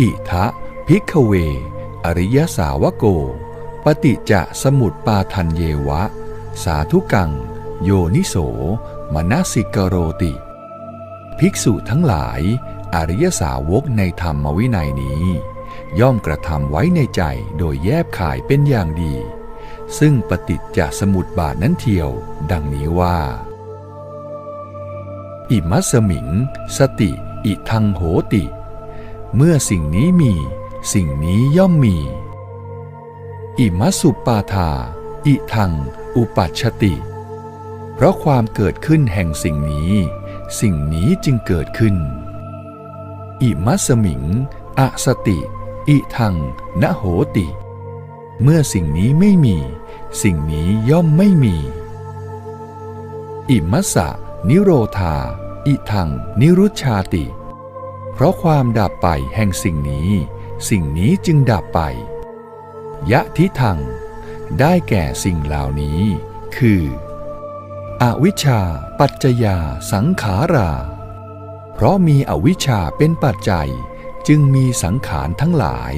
อิทะพิกเว อริยสาวโก ปฏิจะสมุตปาทันเยวะ สาธุกัง โยนิโสมนสิกโรติ ภิกษุทั้งหลาย อริยสาวกในธรรมวินัยนี้ ย่อมกระทำไว้ในใจโดยแยบขายเป็นอย่างดี ซึ่งปฏิจจสมุตบาทนั้นเทียว ดังนี้ว่า อิมัสสมิง สติ อิทังโหติ เมื่อสิ่งนี้มี สิ่งนี้ย่อมมี อิมัสุปาทา อิทัง อุปัชติ เพราะความเกิดขึ้นแห่งสิ่งนี้ สิ่งนี้จึงเกิดขึ้น อิมัสมิง อสติ อิทังนโหติ เมื่อสิ่งนี้ไม่มี สิ่งนี้ย่อมไม่มี อิมัสสะนิโรธา อิทัง นิรุชชาติ เพราะความดับไปแห่งสิ่งนี้ สิ่งนี้จึงดับไป ยะทิทัง ได้แก่สิ่งเหล่านี้ คือ อวิชชา ปัจจยา สังขารา เพราะมีอวิชชาเป็นปัจจัยจึงมีสังขารทั้งหลาย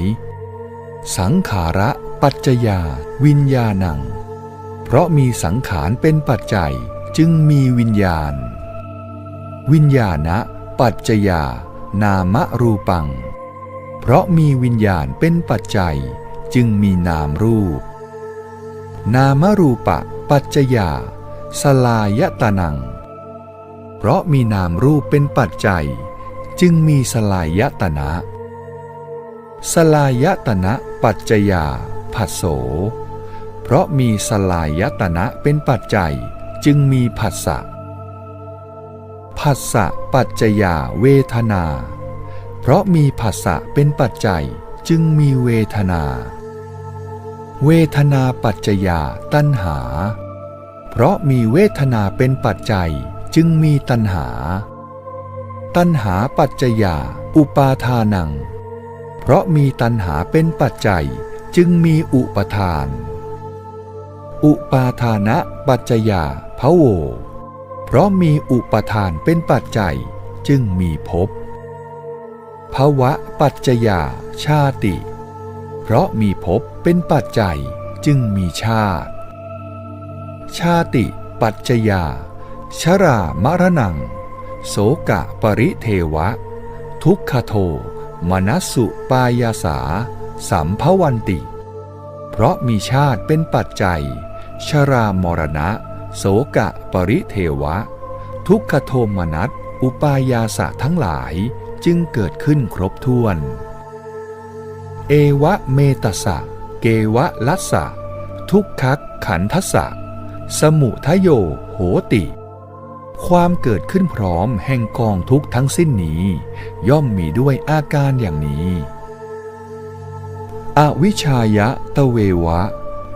สังขาระปัจจยา วิญญาณัง เพราะมีสังขารเป็นปัจจัยจึงมีวิญญาณ วิญญาณะปัจจยา นามรูปัง เพราะมีวิญญาณเป็นปัจจัยจึงมีนามรูป นามรูปะปัจจยา สลายตนัง เพราะมีนามรูปเป็นปัจจัย จึงมีสลายตนะ สลายตนะปัจจยาผัสโส เพราะมีสลายตนะเป็นปัจจัยจึงมีผัสสะ ผัสสะปัจจยาเวทนา เพราะมีผัสสะเป็นปัจจัยจึงมีเวทนา เวทนาปัจจยาตัณหา เพราะมีเวทนาเป็นปัจจัยจึงมีตัณหา ตัณหาปัจจยาอุปาทานัง เพราะมีตัณหาเป็นปัจจัยจึงมีอุปทาน อุปาทานะปัจจยาภโว เพราะมีอุปทานเป็นปัจจัยจึงมีภพภวะปัจจยาชาติ เพราะมีภพเป็นปัจจัยจึงมีชาติ ชาติปัจจยา ชรามรณัง โสกะปริเทวะ ทุกขโท มนัสสุปายาสา สัมภวันติ เพราะมีชาติเป็นปัจจัย ชรามรณะ โสกะปริเทวะ ทุกขโทมนัสอุปายาสะทั้งหลายจึงเกิดขึ้นครบถ้วน เอวะเมตสะ เกวะลัสสะ ทุกขักขันทสะ สมุทโยโหติ ความเกิดขึ้นพร้อมแห่งกองทุกทั้งสิ้นนี้ ย่อมมีด้วยอาการอย่างนี้ อวิชายะตะเววะ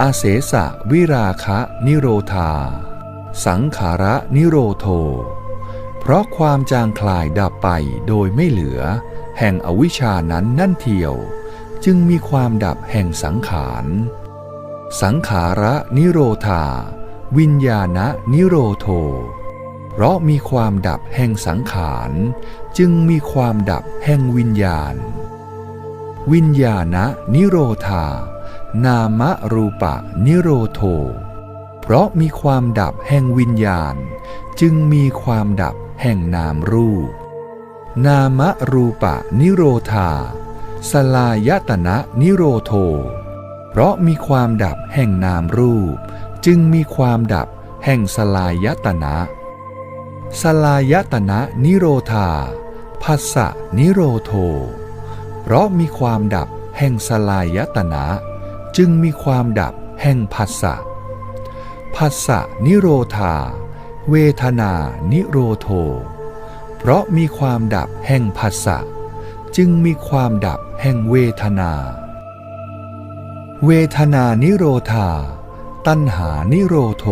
อาเสสะวิราคะนิโรธา สังขาระนิโรโท เพราะความจางคลายดับไปโดยไม่เหลือ แห่งอวิชานั้นนั่นเทียว จึงมีความดับแห่งสังขาร สังขาระนิโรธา วิญญาณนิโรโท เพราะมีความดับแห่งสังขาร จึงมีความดับแห่งวิญญาณ วิญญาณนิโรธา นามรูปะนิโรโท เพราะมีความดับแห่งวิญญาณ จึงมีความดับแห่งนามรูป นามรูปะนิโรธา สลายตนะนิโรโท เพราะมีความดับแห่งนามรูป จึงมีความดับแห่งสลายตนะสลายตนะนิโรธาภัสสะนิโรโท เพราะมีความดับแห่งสลายตนะ จึงมีความดับแห่งผัสสะผัสสะนิโรธา เวทนานิโรโท เพราะมีความดับแห่งผัสสะจึงมีความดับแห่งเวทนา เวทนานิโรธา ตัณหานิโรโท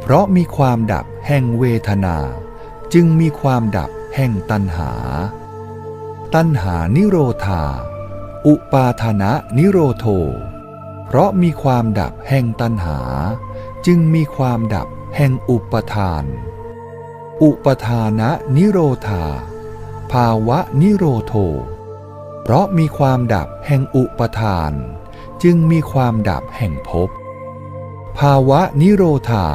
เพราะมีความดับแห่งเวทนา จึงมีความดับแห่งตัณหา ตัณหานิโรธา อุปาทานะนิโรโท เพราะมีความดับแห่งตัณหา จึงมีความดับแห่งอุปทาน อุปทานะนิโรธา ภาวะนิโรโท เพราะมีความดับแห่งอุปทาน จึงมีความดับแห่งภพ ภาวะนิโรธา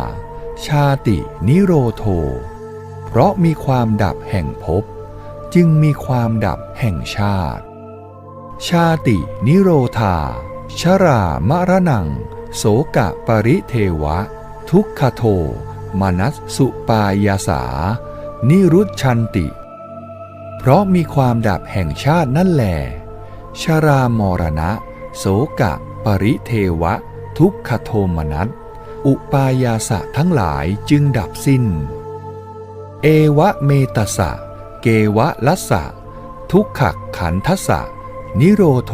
ชาตินิโรโท เพราะมีความดับแห่งภพ จึงมีความดับแห่งชาติ ชาตินิโรธา ชรามรณัง โสกะปริเทวะ ทุกขโท มนัสสุปายาสา นิรุชชันติ เพราะมีความดับแห่งชาตินั่นแหลชรามรณะ โสกะ ปริเทวะ ทุกขโทมนัสอุปายาสะทั้งหลายจึงดับสิ้น เอวะเมตสะ เกวะลัสสะ ทุกขขันทสสะนิโรโท